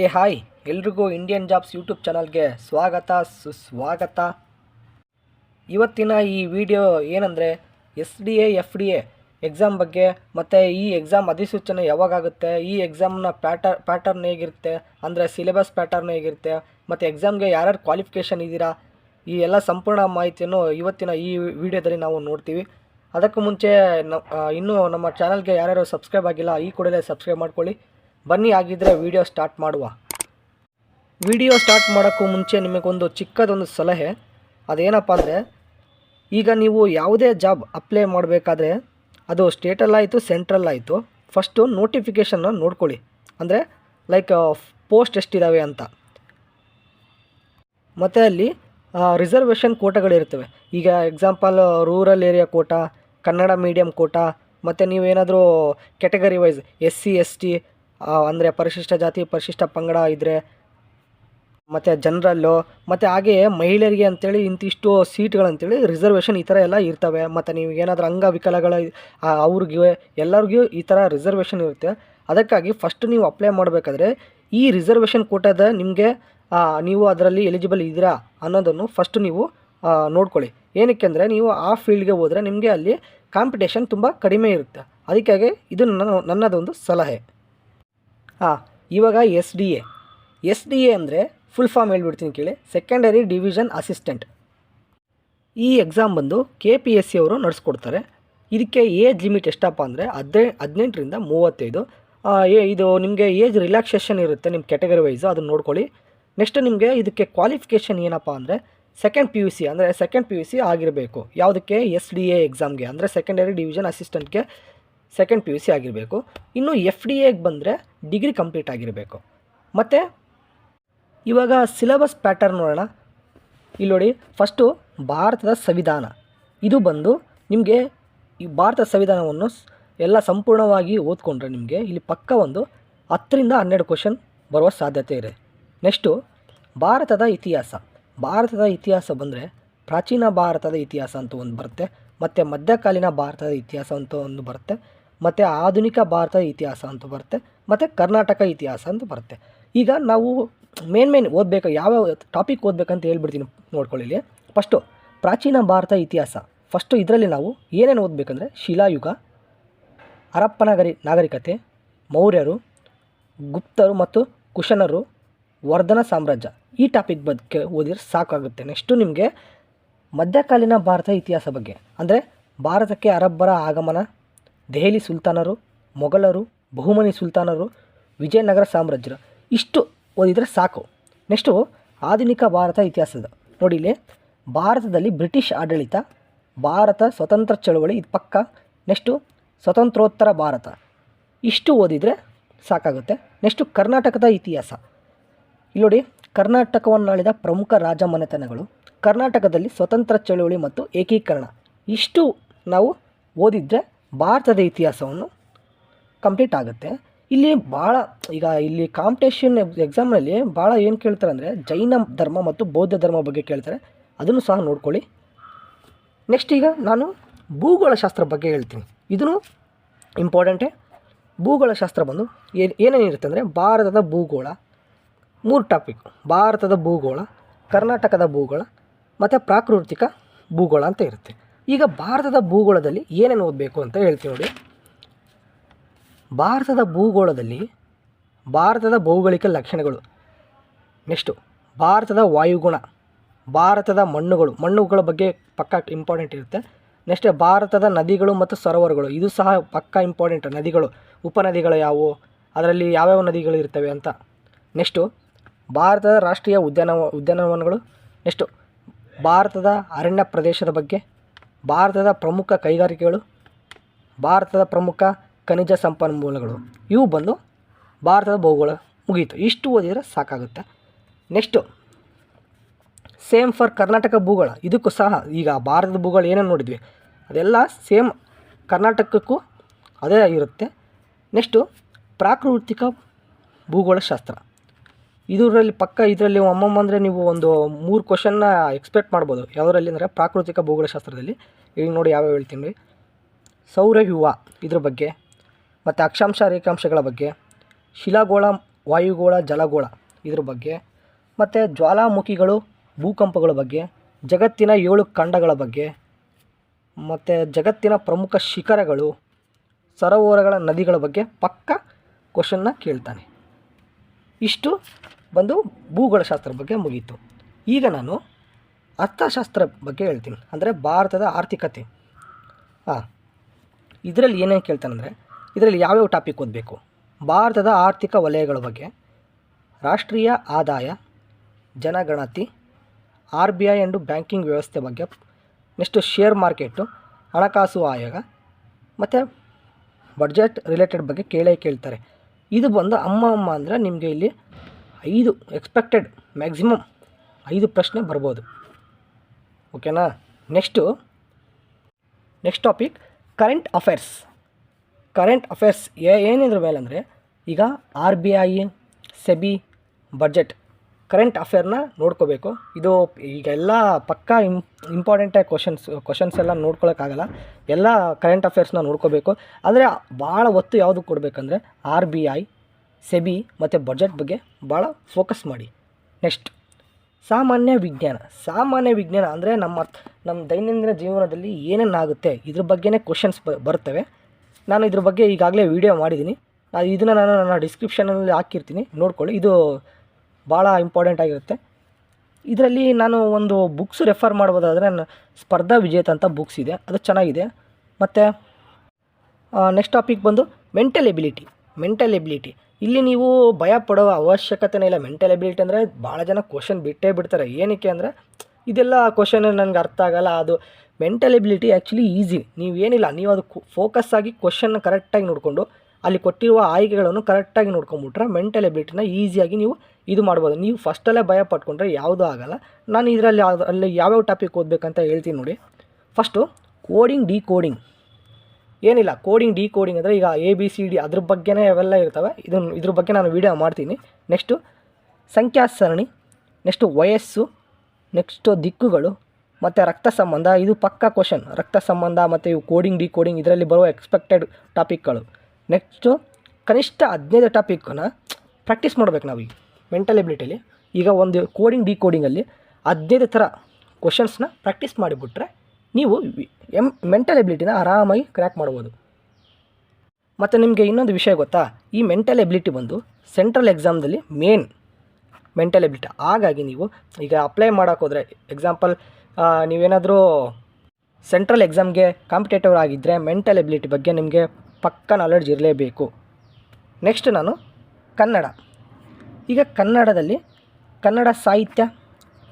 ಏ, ಹಾಯ್. ಎಲ್ರಿಗೂ Indian jobs YouTube ಚಾನಲ್ಗೆ ಸ್ವಾಗತ, ಸುಸ್ವಾಗತ. ಇವತ್ತಿನ ಈ ವಿಡಿಯೋ ಏನಂದರೆ S D A F D A exam ಬಗ್ಗೆ, ಮತ್ತು ಈ ಎಕ್ಸಾಮ್ ಅಧಿಸೂಚನೆ ಯಾವಾಗಾಗುತ್ತೆ, ಈ ಎಕ್ಸಾಮ್ನ ಪ್ಯಾಟರ್ ಪ್ಯಾಟರ್ನ್ ಹೇಗಿರುತ್ತೆ, ಅಂದರೆ ಸಿಲೆಬಸ್ ಪ್ಯಾಟರ್ನ್ ಹೇಗಿರುತ್ತೆ, ಮತ್ತು ಎಕ್ಸಾಮ್ಗೆ ಯಾರ್ಯಾರು ಕ್ವಾಲಿಫಿಕೇಷನ್ ಇದ್ದೀರಾ, ಈ ಎಲ್ಲ ಸಂಪೂರ್ಣ ಮಾಹಿತಿಯನ್ನು ಇವತ್ತಿನ ಈ ವಿಡಿಯೋದಲ್ಲಿ ನಾವು ನೋಡ್ತೀವಿ. ಅದಕ್ಕೂ ಮುಂಚೆ ಇನ್ನೂ ನಮ್ಮ ಚಾನಲ್ಗೆ ಯಾರ್ಯಾರು ಸಬ್ಸ್ಕ್ರೈಬ್ ಆಗಿಲ್ಲ, ಈ ಕೂಡಲೇ ಸಬ್ಸ್ಕ್ರೈಬ್ ಮಾಡ್ಕೊಳ್ಳಿ. ಬನ್ನಿ ಆಗಿದ್ದರೆ ವಿಡಿಯೋ ಸ್ಟಾರ್ಟ್ ಮಾಡುವ. ವಿಡಿಯೋ ಸ್ಟಾರ್ಟ್ ಮಾಡೋಕ್ಕೂ ಮುಂಚೆ ನಿಮಗೊಂದು ಚಿಕ್ಕದೊಂದು ಸಲಹೆ. ಅದೇನಪ್ಪ ಅಂದರೆ, ಈಗ ನೀವು ಯಾವುದೇ ಜಾಬ್ ಅಪ್ಲೈ ಮಾಡಬೇಕಾದ್ರೆ ಅದು ಸ್ಟೇಟಲ್ಲಾಯಿತು ಸೆಂಟ್ರಲ್ಲಾಯಿತು ಫಸ್ಟು ನೋಟಿಫಿಕೇಷನ್ನ ನೋಡ್ಕೊಳ್ಳಿ. ಅಂದರೆ ಲೈಕ್ ಪೋಸ್ಟ್ ಎಷ್ಟಿದ್ದಾವೆ ಅಂತ. ಮತ್ತು ಅಲ್ಲಿ ರಿಸರ್ವೇಷನ್ ಕೋಟಾಗಳಿರ್ತವೆ ಈಗ example rural area quota, Kannada medium quota, ಮತ್ತು ನೀವೇನಾದರೂ category wise S C S T ಅಂದರೆ ಪರಿಶಿಷ್ಟ ಜಾತಿ, ಪರಿಶಿಷ್ಟ ಪಂಗಡ ಇದ್ದರೆ ಮತ್ತು ಜನರಲ್ಲು, ಮತ್ತು ಹಾಗೆಯೇ ಮಹಿಳೆಯರಿಗೆ ಅಂತೇಳಿ ಇಂತಿಷ್ಟು ಸೀಟ್ಗಳಂತೇಳಿ ರಿಸರ್ವೇಷನ್ ಈ ಥರ ಎಲ್ಲ ಇರ್ತವೆ. ಮತ್ತು ನೀವು ಏನಾದರೂ ಅಂಗವಿಕಲಗಳ ಅವ್ರಿಗೆ, ಎಲ್ಲರಿಗೂ ಈ ಥರ ರಿಸರ್ವೇಷನ್ ಇರುತ್ತೆ. ಅದಕ್ಕಾಗಿ ಫಸ್ಟ್ ನೀವು ಅಪ್ಲೈ ಮಾಡಬೇಕಾದ್ರೆ ಈ ರಿಸರ್ವೇಷನ್ ಕೋಟಾದ ನಿಮಗೆ ನೀವು ಅದರಲ್ಲಿ ಎಲಿಜಿಬಲ್ ಇದ್ದೀರಾ ಅನ್ನೋದನ್ನು ಫಸ್ಟ್ ನೀವು ನೋಡ್ಕೊಳ್ಳಿ. ಏನಕ್ಕೆ ಅಂದರೆ ನೀವು ಆ ಫೀಲ್ಡ್ಗೆ ಹೋದರೆ ನಿಮಗೆ ಅಲ್ಲಿ ಕಾಂಪಿಟೇಷನ್ ತುಂಬ ಕಡಿಮೆ ಇರುತ್ತೆ. ಅದಕ್ಕಾಗಿ ಇದು ನನ್ನ, ನನ್ನದೊಂದು ಸಲಹೆ. ಹಾಂ, ಇವಾಗ S D A. S D A ಅಂದರೆ ಫುಲ್ ಫಾರ್ಮ್ ಹೇಳ್ಬಿಡ್ತೀನಿ ಕೇಳಿ. ಸೆಕೆಂಡರಿ ಡಿವಿಷನ್ ಅಸಿಸ್ಟೆಂಟ್ ಈ ಎಕ್ಸಾಮ್ ಬಂದು ಕೆ ಪಿ ಎಸ್ ಸಿ ಅವರು ನಡೆಸ್ಕೊಡ್ತಾರೆ. ಇದಕ್ಕೆ ಏಜ್ ಲಿಮಿಟ್ ಎಷ್ಟಪ್ಪ ಅಂದರೆ ಹದಿನೆ, ಹದಿನೆಂಟರಿಂದ ಮೂವತ್ತೈದು. ಏ- ಇದು ನಿಮಗೆ ಏಜ್ ರಿಲ್ಯಾಕ್ಸೇಷನ್ ಇರುತ್ತೆ ನಿಮ್ಮ ಕ್ಯಾಟಗರಿ ವೈಸು ಅದನ್ನು ನೋಡ್ಕೊಳ್ಳಿ. ನೆಕ್ಸ್ಟ್ ನಿಮಗೆ ಇದಕ್ಕೆ ಕ್ವಾಲಿಫಿಕೇಷನ್ ಏನಪ್ಪ ಅಂದರೆ ಸೆಕೆಂಡ್ ಪಿ ಯು ಸಿ ಅಂದರೆ ಸೆಕೆಂಡ್ ಪಿ ಯು ಸಿ ಆಗಿರಬೇಕು. ಯಾವುದಕ್ಕೆ? ಎಸ್ ಡಿ ಎ ಎಕ್ಸಾಮ್ಗೆ ಅಂದರೆ ಸೆಕೆಂಡರಿ ಡಿವಿಷನ್ ಅಸಿಸ್ಟೆಂಟ್ಗೆ ಸೆಕೆಂಡ್ ಪಿ ಯು ಸಿ ಆಗಿರಬೇಕು. ಇನ್ನು ಎಫ್ ಡಿ ಎಗೆ ಬಂದರೆ ಡಿಗ್ರಿ ಕಂಪ್ಲೀಟ್ ಆಗಿರಬೇಕು. ಮತ್ತು ಇವಾಗ ಸಿಲೆಬಸ್ ಪ್ಯಾಟರ್ನ್ ನೋಡೋಣ. ಇಲ್ಲಿ ನೋಡಿ ಫಸ್ಟು ಭಾರತದ ಸಂವಿಧಾನ. ಇದು ಬಂದು ನಿಮಗೆ ಈ ಭಾರತ ಸಂವಿಧಾನವನ್ನು ಎಲ್ಲ ಸಂಪೂರ್ಣವಾಗಿ ಓದ್ಕೊಂಡ್ರೆ ನಿಮಗೆ ಇಲ್ಲಿ ಪಕ್ಕ ಒಂದು ಹತ್ತರಿಂದ ಹನ್ನೆರಡು ಕ್ವಶನ್ ಬರುವ ಸಾಧ್ಯತೆ ಇದೆ. ನೆಕ್ಸ್ಟು ಭಾರತದ ಇತಿಹಾಸ. ಭಾರತದ ಇತಿಹಾಸ ಬಂದರೆ ಪ್ರಾಚೀನ ಭಾರತದ ಇತಿಹಾಸ ಅಂತ ಒಂದು ಬರುತ್ತೆ. ಮತ್ತು ಮಧ್ಯಕಾಲೀನ ಭಾರತದ ಇತಿಹಾಸ ಅಂತ ಒಂದು ಬರುತ್ತೆ. ಮತ್ತು ಆಧುನಿಕ ಭಾರತ ಇತಿಹಾಸ ಅಂತ ಬರುತ್ತೆ, ಮತ್ತು ಕರ್ನಾಟಕ ಇತಿಹಾಸ ಅಂತ ಬರುತ್ತೆ. ಈಗ ನಾವು ಮೇನ್ ಮೇನ್ ಓದಬೇಕು, ಯಾವ ಟಾಪಿಕ್ ಓದಬೇಕಂತ ಹೇಳ್ಬಿಡ್ತೀನಿ ನೋಡ್ಕೊಳ್ಳಿ ಫಸ್ಟು ಪ್ರಾಚೀನ ಭಾರತ ಇತಿಹಾಸ. ಫಸ್ಟು ಇದರಲ್ಲಿ ನಾವು ಏನೇನು ಓದಬೇಕಂದ್ರೆ ಶಿಲಾಯುಗ ಹರಪ್ಪ ನಾಗರಿ ನಾಗರಿಕತೆ, ಮೌರ್ಯರು, ಗುಪ್ತರು ಮತ್ತು ಕುಶನರು, ವರ್ಧನ ಸಾಮ್ರಾಜ್ಯ. ಈ ಟಾಪಿಕ್ ಬಗ್ಗೆ ಓದಿದ್ರೆ ಸಾಕಾಗುತ್ತೆ. ನೆಕ್ಸ್ಟು ನಿಮಗೆ ಮಧ್ಯಕಾಲೀನ ಭಾರತ ಇತಿಹಾಸ ಬಗ್ಗೆ. ಅಂದರೆ ಭಾರತಕ್ಕೆ ಅರಬ್ಬರ ಆಗಮನ ದೆಹಲಿ ಸುಲ್ತಾನರು, ಮೊಘಲರು, ಬಹುಮನಿ ಸುಲ್ತಾನರು, ವಿಜಯನಗರ ಸಾಮ್ರಾಜ್ಯರು. ಇಷ್ಟು ಓದಿದರೆ ಸಾಕು. ನೆಕ್ಸ್ಟು ಆಧುನಿಕ ಭಾರತ ಇತಿಹಾಸದ. ನೋಡಿ ಇಲ್ಲಿ, ಭಾರತದಲ್ಲಿ ಬ್ರಿಟಿಷ್ ಆಡಳಿತ, ಭಾರತ ಸ್ವತಂತ್ರ ಚಳವಳಿ ಇದು ಪಕ್ಕ. ನೆಕ್ಸ್ಟು ಸ್ವತಂತ್ರೋತ್ತರ ಭಾರತ. ಇಷ್ಟು ಓದಿದರೆ ಸಾಕಾಗುತ್ತೆ. ನೆಕ್ಸ್ಟು ಕರ್ನಾಟಕದ ಇತಿಹಾಸ. ಇಲ್ಲಿ ನೋಡಿ ಕರ್ನಾಟಕವನ್ನಾಳಿದ ಪ್ರಮುಖ ರಾಜಮನೆತನಗಳು. ಕರ್ನಾಟಕದಲ್ಲಿ ಸ್ವತಂತ್ರ ಚಳುವಳಿ ಮತ್ತು ಏಕೀಕರಣ. ಇಷ್ಟು ನಾವು ಓದಿದರೆ ಭಾರತದ ಇತಿಹಾಸವನ್ನು ಕಂಪ್ಲೀಟ್ ಆಗುತ್ತೆ. ಇಲ್ಲಿ ಭಾಳ, ಈಗ ಇಲ್ಲಿ ಕಾಂಪಿಟೇಷನ್ ಎಕ್ಸಾಮ್ನಲ್ಲಿ ಭಾಳ ಏನು ಕೇಳ್ತಾರೆ ಅಂದರೆ ಜೈನ ಧರ್ಮ ಮತ್ತು ಬೌದ್ಧ ಧರ್ಮ ಬಗ್ಗೆ ಕೇಳ್ತಾರೆ. ಅದನ್ನು ಸಹ ನೋಡ್ಕೊಳ್ಳಿ. ನೆಕ್ಸ್ಟ್ ಈಗ ನಾನು ಭೂಗೋಳಶಾಸ್ತ್ರ ಬಗ್ಗೆ ಹೇಳ್ತೀನಿ. ಇದನ್ನು ಇಂಪಾರ್ಟೆಂಟೇ ಭೂಗೋಳಶಾಸ್ತ್ರ ಬಂದು ಏನು, ಏನೇನಿರುತ್ತೆ ಅಂದರೆ ಭಾರತದ ಭೂಗೋಳ, ಮೂರು ಟಾಪಿಕ್ ಭಾರತದ ಭೂಗೋಳ, ಕರ್ನಾಟಕದ ಭೂಗೋಳ, ಮತ್ತು ಪ್ರಾಕೃತಿಕ ಭೂಗೋಳ ಅಂತ ಇರುತ್ತೆ. ಈಗ ಭಾರತದ ಭೂಗೋಳದಲ್ಲಿ ಏನೇನು ಓದಬೇಕು ಅಂತ ಹೇಳ್ತೀವಿ ನೋಡಿ. ಭಾರತದ ಭೂಗೋಳದಲ್ಲಿ ಭಾರತದ ಭೌಗೋಳಿಕ ಲಕ್ಷಣಗಳು. ನೆಕ್ಸ್ಟು, ಭಾರತದ ವಾಯುಗುಣ, ಭಾರತದ ಮಣ್ಣುಗಳು. ಮಣ್ಣುಗಳ ಬಗ್ಗೆ ಪಕ್ಕ ಇಂಪಾರ್ಟೆಂಟ್ ಇರುತ್ತೆ. ನೆಕ್ಸ್ಟ್, ಭಾರತದ ನದಿಗಳು ಮತ್ತು ಸರೋವರಗಳು. ಇದು ಸಹ ಪಕ್ಕ ಇಂಪಾರ್ಟೆಂಟ್ ನದಿಗಳು, ಉಪನದಿಗಳು ಯಾವುವು? ಅದರಲ್ಲಿ ಯಾವ್ಯಾವ ನದಿಗಳು ಇರ್ತವೆ ಅಂತ. ನೆಕ್ಸ್ಟು, ಭಾರತದ ರಾಷ್ಟ್ರೀಯ ಉದ್ಯಾನವ, ಉದ್ಯಾನವನಗಳು. ನೆಕ್ಸ್ಟು, ಭಾರತದ ಅರಣ್ಯ ಪ್ರದೇಶದ ಬಗ್ಗೆ ಭಾರತದ ಪ್ರಮುಖ ಕೈಗಾರಿಕೆಗಳು, ಭಾರತದ ಪ್ರಮುಖ ಖನಿಜ ಸಂಪನ್ಮೂಲಗಳು, ಇವು ಬಂದು ಭಾರತದ ಭೌಗೋಳ ಮುಗೀತು. ಇಷ್ಟು ಓದಿದರೆ ಸಾಕಾಗುತ್ತೆ. ನೆಕ್ಸ್ಟು ಸೇಮ್ ಫಾರ್ ಕರ್ನಾಟಕ ಭೂಗೋಳ. ಇದಕ್ಕೂ ಸಹ ಈಗ ಭಾರತದ ಭೂಗೋಳ ಏನೇನು ನೋಡಿದ್ವಿ, ಅದೆಲ್ಲ ಸೇಮ್ ಕರ್ನಾಟಕಕ್ಕೂ ಅದೇ ಇರುತ್ತೆ. ನೆಕ್ಸ್ಟು ಪ್ರಾಕೃತಿಕ ಭೂಗೋಳಶಾಸ್ತ್ರ. ಇದರಲ್ಲಿ ಪಕ್ಕ ಇದರಲ್ಲಿ ಒಮ್ಮೊಮ್ಮೆ ಅಂದರೆ ನೀವು ಒಂದು ಮೂರು ಕ್ವಶನ್ನ ಎಕ್ಸ್ಪೆಕ್ಟ್ ಮಾಡ್ಬೋದು. ಯಾವುದರಲ್ಲಿ ಅಂದರೆ ಪ್ರಾಕೃತಿಕ ಭೂಗೋಳಶಾಸ್ತ್ರದಲ್ಲಿ. ಈಗ ನೋಡಿ ಯಾವ್ಯಾವ ಹೇಳ್ತೀನಿ. ಸೌರವ್ಯೂಹ ಇದ್ರ ಬಗ್ಗೆ, ಮತ್ತು ಅಕ್ಷಾಂಶ ರೇಖಾಂಶಗಳ ಬಗ್ಗೆ, ಶಿಲಾಗೋಳ, ವಾಯುಗೋಳ, ಜಲಗೋಳ ಇದ್ರ ಬಗ್ಗೆ, ಮತ್ತು ಜ್ವಾಲಾಮುಖಿಗಳು, ಭೂಕಂಪಗಳ ಬಗ್ಗೆ, ಜಗತ್ತಿನ ಏಳು ಖಂಡಗಳ ಬಗ್ಗೆ, ಮತ್ತು ಜಗತ್ತಿನ ಪ್ರಮುಖ ಶಿಖರಗಳು, ಸರೋವರಗಳ ನದಿಗಳ ಬಗ್ಗೆ ಪಕ್ಕ ಕ್ವಶನ್ನ ಕೇಳ್ತಾನೆ. ಇಷ್ಟು ಬಂದು ಭೂಗೋಳಶಾಸ್ತ್ರ ಬಗ್ಗೆ ಮುಗೀತು. ಈಗ ನಾನು ಅರ್ಥಶಾಸ್ತ್ರ ಬಗ್ಗೆ ಹೇಳ್ತೀನಿ. ಅಂದರೆ ಭಾರತದ ಆರ್ಥಿಕತೆ. ಹಾಂ ಇದರಲ್ಲಿ ಏನೇನು ಕೇಳ್ತಾನಂದರೆ ಇದರಲ್ಲಿ ಯಾವ್ಯಾವ ಟಾಪಿಕ್ ಓದಬೇಕು? ಭಾರತದ ಆರ್ಥಿಕ ವಲಯಗಳ ಬಗ್ಗೆ, ರಾಷ್ಟ್ರೀಯ ಆದಾಯ, ಜನಗಣತಿ, R B I and banking ವ್ಯವಸ್ಥೆ ಬಗ್ಗೆ ನೆಕ್ಸ್ಟು ಶೇರ್ ಮಾರ್ಕೆಟು ಹಣಕಾಸು ಆಯೋಗ, ಮತ್ತು ಬಡ್ಜೆಟ್ ರಿಲೇಟೆಡ್ ಬಗ್ಗೆ ಕೇಳೇ ಕೇಳ್ತಾರೆ. ಇದು ಬಂದು ಅಮ್ಮ ಅಮ್ಮ ಅಂದರೆ ನಿಮಗೆ ಇಲ್ಲಿ ಐದು ಎಕ್ಸ್ಪೆಕ್ಟೆಡ್ ಮ್ಯಾಕ್ಸಿಮಮ್ ಐದು ಪ್ರಶ್ನೆ ಬರ್ಬೋದು. ಓಕೆನಾ next next topic current affairs current affairs ಏನಿದ್ರ ಮೇಲೆ ಅಂದರೆ ಈಗ R B I SEBI budget current ಅಫೇರ್ನ ನೋಡ್ಕೋಬೇಕು. ಇದು ಈಗ ಎಲ್ಲ ಪಕ್ಕಾ ಇಂ ಇಂಪಾರ್ಟೆಂಟಾಗಿ ಕ್ವಶನ್ಸ್ ಕ್ವಶನ್ಸ್ ಎಲ್ಲ ನೋಡ್ಕೊಳಕ್ಕಾಗಲ್ಲ ಎಲ್ಲ ಕರೆಂಟ್ ಅಫೇರ್ಸ್ನ ನೋಡ್ಕೋಬೇಕು. ಆದರೆ ಭಾಳ ಒತ್ತು ಯಾವುದು ಕೊಡಬೇಕಂದ್ರೆ ಆರ್ ಬಿ ಐ ಸೆಬಿ ಮತ್ತು ಬಜೆಟ್ ಬಗ್ಗೆ ಭಾಳ ಫೋಕಸ್ ಮಾಡಿ. ನೆಕ್ಸ್ಟ್ ಸಾಮಾನ್ಯ ವಿಜ್ಞಾನ. ಸಾಮಾನ್ಯ ವಿಜ್ಞಾನ ಅಂದರೆ ನಮ್ಮ ನಮ್ಮ ದೈನಂದಿನ ಜೀವನದಲ್ಲಿ ಏನೇನಾಗುತ್ತೆ, ಇದ್ರ ಬಗ್ಗೆನೇ ಕ್ವಶನ್ಸ್ ಬರ್ತವೆ. ನಾನು ಇದ್ರ ಬಗ್ಗೆ ಈಗಾಗಲೇ ವಿಡಿಯೋ ಮಾಡಿದ್ದೀನಿ. ಇದನ್ನು ನಾನು ನನ್ನ ಡಿಸ್ಕ್ರಿಪ್ಷನಲ್ಲಿ ಹಾಕಿರ್ತೀನಿ. ನೋಡ್ಕೊಳ್ಳಿ. ಇದು ಭಾಳ ಇಂಪಾರ್ಟೆಂಟ್ ಆಗಿರುತ್ತೆ. ಇದರಲ್ಲಿ ನಾನು ಒಂದು ಬುಕ್ಸ್ ರೆಫರ್ ಮಾಡ್ಬೋದಾದರೆ ಸ್ಪರ್ಧಾ ವಿಜೇತ ಅಂತ ಬುಕ್ಸ್ ಇದೆ. ಅದು ಚೆನ್ನಾಗಿದೆ. ಮತ್ತು ನೆಕ್ಸ್ಟ್ ಟಾಪಿಕ್ ಬಂದು ಮೆಂಟಲ್ ಎಬಿಲಿಟಿ ಮೆಂಟಲ್ ಎಬಿಲಿಟಿ ಇಲ್ಲಿ ನೀವು ಭಯ ಪಡೋ ಅವಶ್ಯಕತೆನೇ ಇಲ್ಲ. ಮೆಂಟಲ್ ಎಬಿಲಿಟಿ ಅಂದರೆ ಭಾಳ ಜನ ಕ್ವಶನ್ ಬಿಟ್ಟೇ ಬಿಡ್ತಾರೆ. ಏನಕ್ಕೆ ಅಂದರೆ, ಇದೆಲ್ಲ ಕ್ವಶನ್ ನನಗೆ ಅರ್ಥ ಆಗಲ್ಲ. ಅದು ಮೆಂಟಲ್ ಎಬಿಲಿಟಿ ಆ್ಯಕ್ಚುಲಿ ಈಸಿ ನೀವೇನಿಲ್ಲ ನೀವು ಅದು ಫೋಕಸ್ ಆಗಿ ಕ್ವಶನ್ನ ಕರೆಕ್ಟಾಗಿ ನೋಡಿಕೊಂಡು ಅಲ್ಲಿ ಕೊಟ್ಟಿರುವ ಆಯ್ಕೆಗಳನ್ನು ಕರೆಕ್ಟಾಗಿ ನೋಡ್ಕೊಂಬಿಟ್ರೆ ಮೆಂಟಲ್ ಎಬಿಲಿಟಿನ ಈಸಿಯಾಗಿ ನೀವು ಇದು ಮಾಡ್ಬೋದು. ನೀವು ಫಸ್ಟಲ್ಲೇ ಭಯ ಪಟ್ಕೊಂಡ್ರೆ ಯಾವುದೂ ಆಗಲ್ಲ. ನಾನು ಇದರಲ್ಲಿ ಅಲ್ಲಿ ಯಾವ್ಯಾವ ಟಾಪಿಕ್ ಓದಬೇಕಂತ ಹೇಳ್ತೀನಿ ನೋಡಿ. ಫಸ್ಟು ಕೋಡಿಂಗ್ ಡಿ ಕೋಡಿಂಗ್ ಏನಿಲ್ಲ, ಕೋಡಿಂಗ್ ಡಿ ಕೋಡಿಂಗ್ ಅಂದರೆ ಈಗ ಎ ಬಿ ಸಿ ಡಿ ಅದ್ರ ಬಗ್ಗೆನೇ ಅವೆಲ್ಲ ಇರ್ತವೆ. ಇದನ್ನು ಇದ್ರ ಬಗ್ಗೆ ನಾನು ವೀಡಿಯೋ ಮಾಡ್ತೀನಿ. ನೆಕ್ಸ್ಟು ಸಂಖ್ಯಾ ಸರಣಿ ನೆಕ್ಸ್ಟು ವಯಸ್ಸು, ನೆಕ್ಸ್ಟು ದಿಕ್ಕುಗಳು, ಮತ್ತು ರಕ್ತ ಸಂಬಂಧ. ಇದು ಪಕ್ಕಾ ಕ್ವಶನ್. ರಕ್ತ ಸಂಬಂಧ ಮತ್ತು ಇವು ಕೋಡಿಂಗ್ ಡಿ ಕೋಡಿಂಗ್ ಇದರಲ್ಲಿ ಬರುವ ಎಕ್ಸ್ಪೆಕ್ಟೆಡ್ ಟಾಪಿಕ್ಗಳು. ನೆಕ್ಸ್ಟು ಕನಿಷ್ಠ ಹದಿನೈದು ಟಾಪಿಕ್ಕನ್ನ ಪ್ರಾಕ್ಟೀಸ್ ಮಾಡ್ಬೇಕು ನಾವೀಗ ಮೆಂಟಲ್ ಎಬಿಲಿಟಿಯಲ್ಲಿ ಈಗ ಒಂದು ಕೋಡಿಂಗ್ ಡಿ ಕೋಡಿಂಗಲ್ಲಿ ಹದಿನೈದು ಥರ ಕ್ವಶನ್ಸ್ನ ಪ್ರಾಕ್ಟೀಸ್ ಮಾಡಿಬಿಟ್ರೆ ನೀವು ಎಂ ಮೆಂಟಲ್ ಎಬಿಲಿಟಿನ ಆರಾಮಾಗಿ ಕ್ರ್ಯಾಕ್ ಮಾಡ್ಬೋದು. ಮತ್ತು ನಿಮಗೆ ಇನ್ನೊಂದು ವಿಷಯ ಗೊತ್ತಾ? ಈ ಮೆಂಟಲ್ ಎಬಿಲಿಟಿ ಬಂದು ಸೆಂಟ್ರಲ್ ಎಕ್ಸಾಮ್ದಲ್ಲಿ ಮೇನ್ ಮೆಂಟಲ್ ಎಬಿಲಿಟಿ ಹಾಗಾಗಿ ನೀವು ಈಗ ಅಪ್ಲೈ ಮಾಡೋಕ್ಕೋದ್ರೆ ಎಕ್ಸಾಂಪಲ್ ನೀವೇನಾದರೂ ಸೆಂಟ್ರಲ್ ಎಕ್ಸಾಮ್ಗೆ ಕಾಂಪಿಟೇಟಿವ್ ಆಗಿದ್ದರೆ ಮೆಂಟಲ್ ಎಬಿಲಿಟಿ ಬಗ್ಗೆ ನಿಮಗೆ ಪಕ್ಕ ನಾಲೆಡ್ಜ್ ಇರಲೇಬೇಕು. ನೆಕ್ಸ್ಟ್ ನಾನು ಕನ್ನಡ. ಈಗ ಕನ್ನಡದಲ್ಲಿ ಕನ್ನಡ ಸಾಹಿತ್ಯ,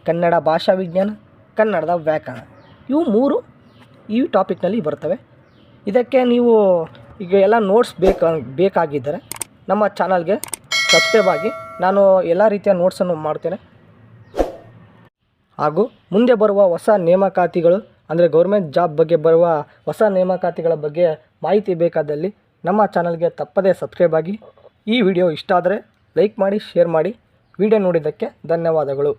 ಕನ್ನಡ ಭಾಷಾ ವಿಜ್ಞಾನ, ಕನ್ನಡದ ವ್ಯಾಕರಣ ಇವು ಮೂರು ಈ ಟಾಪಿಕ್ನಲ್ಲಿ ಬರ್ತವೆ. ಇದಕ್ಕೆ ನೀವು ಈಗ ಎಲ್ಲ ನೋಟ್ಸ್ ಬೇಕಾ, ಬೇಕಾಗಿದ್ದರೆ ನಮ್ಮ ಚಾನಲ್ಗೆ ಸಬ್ಸ್ಕ್ರೈಬ್ ಆಗಿ ನಾನು ಎಲ್ಲ ರೀತಿಯ ನೋಟ್ಸನ್ನು ಮಾಡ್ತೇನೆ. ಹಾಗೂ ಮುಂದೆ ಬರುವ ಹೊಸ ನೇಮಕಾತಿಗಳು, ಅಂದರೆ ಗೌರ್ಮೆಂಟ್ ಜಾಬ್ ಬಗ್ಗೆ ಬರುವ ಹೊಸ ನೇಮಕಾತಿಗಳ ಬಗ್ಗೆ ಮಾಹಿತಿ ಬೇಕಾದಲ್ಲಿ ನಮ್ಮ ಚಾನಲ್ಗೆ ತಪ್ಪದೇ ಸಬ್ಸ್ಕ್ರೈಬ್ ಆಗಿ ಈ ವಿಡಿಯೋ ಇಷ್ಟ ಆದರೆ ಲೈಕ್ ಮಾಡಿ, ಶೇರ್ ಮಾಡಿ. ವಿಡಿಯೋ ನೋಡಿದ್ದಕ್ಕೆ ಧನ್ಯವಾದಗಳು.